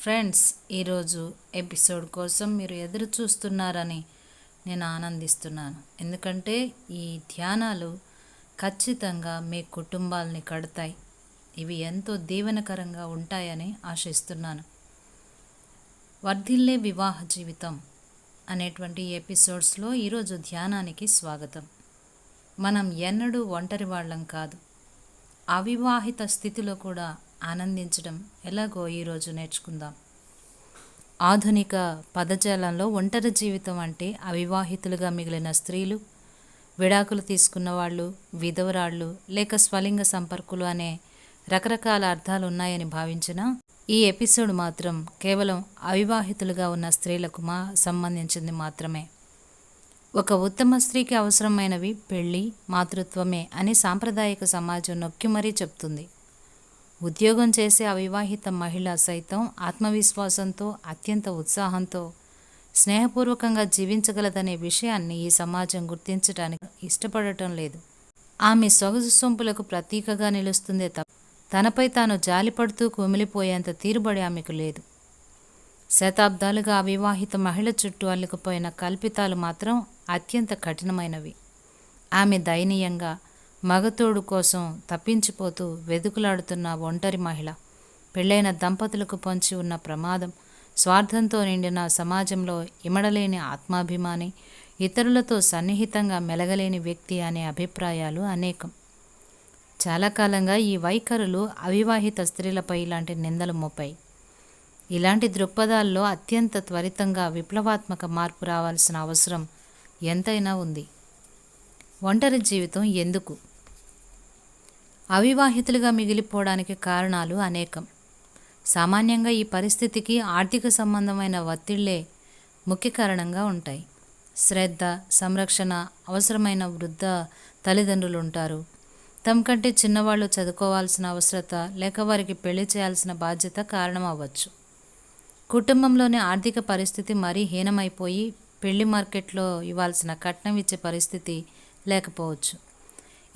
Friends ఈరోజు episode కోసం మీరు ఎదురు చూస్తున్నారని నేను ఆనందిస్తున్నాను. ఎందుకంటే ఈ ధ్యానాలు ఖచ్చితంగా మీ కుటుంబాలని కడతాయి. ఇవి ఎంతో దీవెనకరంగా ఉంటాయని ఆశిస్తున్నాను. వర్ధిల్లే వివాహ జీవితం అనేటువంటి ఎపిసోడ్స్లో ఈరోజు ధ్యానానికి స్వాగతం. మనం ఎన్నడూ ఒంటరి వాళ్ళం కాదు. అవివాహిత స్థితిలో కూడా ఆనందించడం ఎలాగో ఈరోజు నేర్చుకుందాం. ఆధునిక పదజాలంలో ఒంటరి జీవితం అంటే అవివాహితులుగా మిగిలిన స్త్రీలు విడాకులు తీసుకున్న వాళ్ళు విధవరాళ్ళు లేక స్వలింగ సంపర్కులు అనే రకరకాల అర్థాలు ఉన్నాయని భావించిన ఈ ఎపిసోడ్ మాత్రం కేవలం అవివాహితులుగా ఉన్న స్త్రీలకు మా సంబంధించింది మాత్రమే. ఒక ఉత్తమ స్త్రీకి అవసరమైనవి పెళ్ళి మాతృత్వమే అని సాంప్రదాయక సమాజం నొక్కి మరీ చెప్తుంది. ఉద్యోగం చేసే అవివాహిత మహిళ సైతం ఆత్మవిశ్వాసంతో అత్యంత ఉత్సాహంతో స్నేహపూర్వకంగా జీవించగలదనే విషయాన్ని ఈ సమాజం గుర్తించడానికి ఇష్టపడటం లేదు. ఆమె సొగసు సొంపులకు ప్రతీకగా నిలుస్తుందే తప్ప తనపై తాను జాలిపడుతూ కుమిలిపోయేంత తీరుబడి ఆమెకు లేదు. శతాబ్దాలుగా అవివాహిత మహిళ చుట్టూ అల్లుకుపోయిన కల్పితాలు మాత్రం అత్యంత కఠినమైనవి. ఆమె దయనీయంగా మగతోడు కోసం తప్పించిపోతూ వెదుకులాడుతున్న ఒంటరి మహిళ. పెళ్ళైన దంపతులకు పొంచి ఉన్న ప్రమాదం స్వార్థంతో నిండిన సమాజంలో ఇమడలేని ఆత్మాభిమాని ఇతరులతో సన్నిహితంగా మెలగలేని వ్యక్తి అనే అభిప్రాయాలు అనేకం. చాలా కాలంగా ఈ వైఖరులు అవివాహిత స్త్రీలపై ఇలాంటి నిందలు మోపాయి. ఇలాంటి దృక్పథాల్లో అత్యంత త్వరితంగా విప్లవాత్మక మార్పు రావాల్సిన అవసరం ఎంతైనా ఉంది. ఒంటరి జీవితం ఎందుకు? అవివాహితులుగా మిగిలిపోవడానికి కారణాలు అనేకం. సామాన్యంగా ఈ పరిస్థితికి ఆర్థిక సంబంధమైన ఒత్తిళ్ళే ముఖ్య కారణంగా ఉంటాయి. శ్రద్ధ సంరక్షణ అవసరమైన వృద్ధ తల్లిదండ్రులు ఉంటారు తమ కంటే చిన్నవాళ్ళు చదువుకోవాల్సిన అవసరత లేక వారికి పెళ్ళి చేయాల్సిన బాధ్యత కారణం అవ్వచ్చు కుటుంబంలోని ఆర్థిక పరిస్థితి మరీ హీనమైపోయి పెళ్ళి మార్కెట్లో ఇవ్వాల్సిన కట్నం ఇచ్చే పరిస్థితి లేకపోవచ్చు.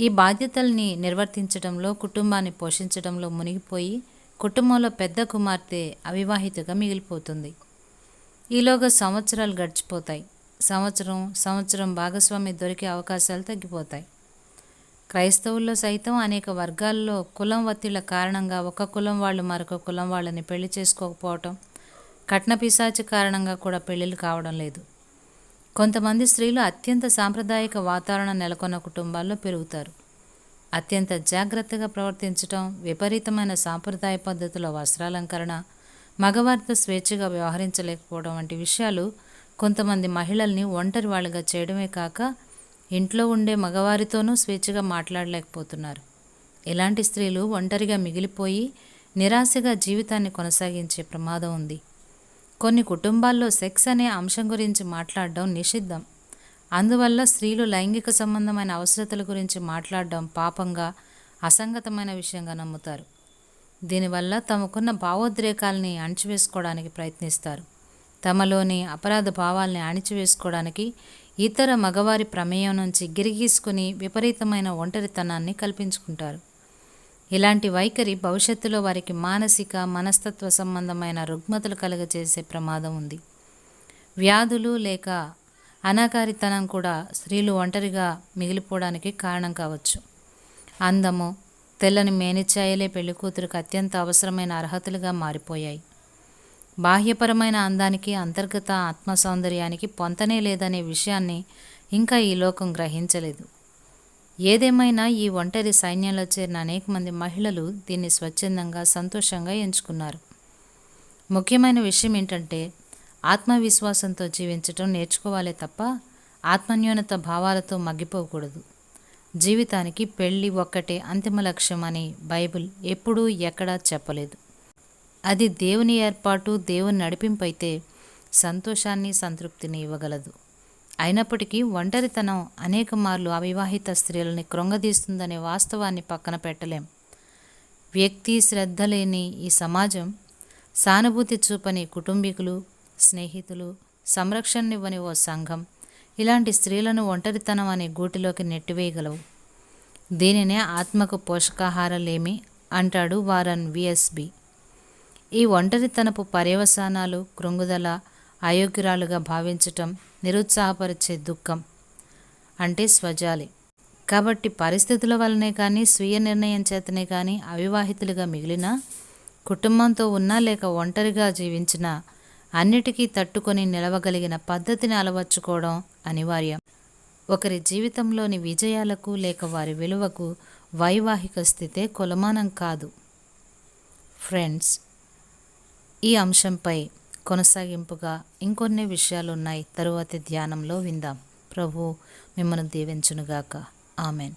ఈ బాధ్యతల్ని నిర్వర్తించడంలో కుటుంబాన్ని పోషించడంలో మునిగిపోయి కుటుంబంలో పెద్ద కుమార్తె అవివాహితగా మిగిలిపోతుంది. ఈలోగా సంవత్సరాలు గడిచిపోతాయి. సంవత్సరం సంవత్సరం భాగస్వామి దొరికే అవకాశాలు తగ్గిపోతాయి. క్రైస్తవుల్లో సైతం అనేక వర్గాల్లో కులం వత్తిళ్ళ కారణంగా ఒక కులం వాళ్ళు మరొక కులం వాళ్ళని పెళ్ళి చేసుకోకపోవటం కట్న పిశాచి కారణంగా కూడా పెళ్ళిళ్ళు కావడం లేదు. కొంతమంది స్త్రీలు అత్యంత సాంప్రదాయక వాతావరణం నెలకొన్న కుటుంబాల్లో పెరుగుతారు. అత్యంత జాగ్రత్తగా ప్రవర్తించటం విపరీతమైన సాంప్రదాయ పద్ధతుల వస్త్రాలంకరణ మగవారితో స్వేచ్ఛగా వ్యవహరించలేకపోవడం వంటి విషయాలు కొంతమంది మహిళల్ని ఒంటరి వాళ్ళుగా చేయడమే కాక ఇంట్లో ఉండే మగవారితోనూ స్వేచ్ఛగా మాట్లాడలేకపోతున్నారు. ఇలాంటి స్త్రీలు ఒంటరిగా మిగిలిపోయి నిరాశగా జీవితాన్ని కొనసాగించే ప్రమాదం ఉంది. కొన్ని కుటుంబాల్లో సెక్స్ అనే అంశం గురించి మాట్లాడడం నిషిద్ధం. అందువల్ల స్త్రీలు లైంగిక సంబంధమైన అవసరతల గురించి మాట్లాడడం పాపంగా అసంగతమైన విషయంగా నమ్ముతారు. దీనివల్ల తమకున్న భావోద్రేకాల్ని అణిచివేసుకోవడానికి ప్రయత్నిస్తారు. తమలోని అపరాధ భావాల్ని అణిచివేసుకోవడానికి ఇతర మగవారి ప్రమేయం నుంచి గిరిగీసుకుని విపరీతమైన ఒంటరితనాన్ని కల్పించుకుంటారు. ఇలాంటి వైఖరి భవిష్యత్తులో వారికి మానసిక మనస్తత్వ సంబంధమైన రుగ్మతలు కలుగజేసే ప్రమాదం ఉంది. వ్యాధులు లేక అనాకారితనం కూడా స్త్రీలు ఒంటరిగా మిగిలిపోవడానికి కారణం కావచ్చు. అందము తెల్లని మేనిచ్చాయలే పెళ్ళికూతురికి అత్యంత అవసరమైన అర్హతలుగా మారిపోయాయి. బాహ్యపరమైన అందానికి అంతర్గత ఆత్మ సౌందర్యానికి పొంతనే లేదనే విషయాన్ని ఇంకా ఈ లోకం గ్రహించలేదు. ఏదేమైనా ఈ ఒంటరి సైన్యంలో చేరిన అనేక మంది మహిళలు దీన్ని స్వచ్ఛందంగా సంతోషంగా ఎంచుకున్నారు. ముఖ్యమైన విషయం ఏంటంటే ఆత్మవిశ్వాసంతో జీవించటం నేర్చుకోవాలే తప్ప ఆత్మన్యూనత భావాలతో మగ్గిపోకూడదు. జీవితానికి పెళ్ళి ఒక్కటే అంతిమ లక్ష్యం అని బైబిల్ ఎప్పుడూ ఎక్కడా చెప్పలేదు. అది దేవుని ఏర్పాటు దేవుని నడిపింపైతే సంతోషాన్ని సంతృప్తిని ఇవ్వగలదు. అయినప్పటికీ ఒంటరితనం అనేక మార్లు అవివాహిత స్త్రీలని కృంగదీస్తుందనే వాస్తవాన్ని పక్కన పెట్టలేం. వ్యక్తి శ్రద్ధ లేని ఈ సమాజం సానుభూతి చూపని కుటుంబీకులు స్నేహితులు సంరక్షణనివ్వని ఓ సంఘం ఇలాంటి స్త్రీలను ఒంటరితనం అనే గూటిలోకి నెట్టివేయగలవు. దీనినే ఆత్మకు పోషకాహారలేమి అంటాడు వారన్ విఎస్బి ఈ ఒంటరితనపు పర్యవసానాలు కృంగుదల అయోగ్యురాలుగా భావించటం నిరుత్సాహపరిచే దుఃఖం అంటే స్వజాలి. కాబట్టి పరిస్థితుల వల్లనే కానీ స్వీయ నిర్ణయం చేతనే కానీ అవివాహితులుగా మిగిలిన కుటుంబంతో ఉన్నా లేక ఒంటరిగా జీవించిన అన్నిటికీ తట్టుకొని నిలవగలిగిన పద్ధతిని అలవర్చుకోవడం అనివార్యం. ఒకరి జీవితంలోని విజయాలకు లేక వారి విలువకు వైవాహిక స్థితే కొలమానం కాదు. ఫ్రెండ్స్ ఈ అంశంపై కొనసాగింపుగా ఇంకొన్ని విషయాలు ఉన్నాయి తరువాతి ధ్యానంలో విందాం. ప్రభు మిమ్మల్ని దీవించునుగాక. ఆమెన్.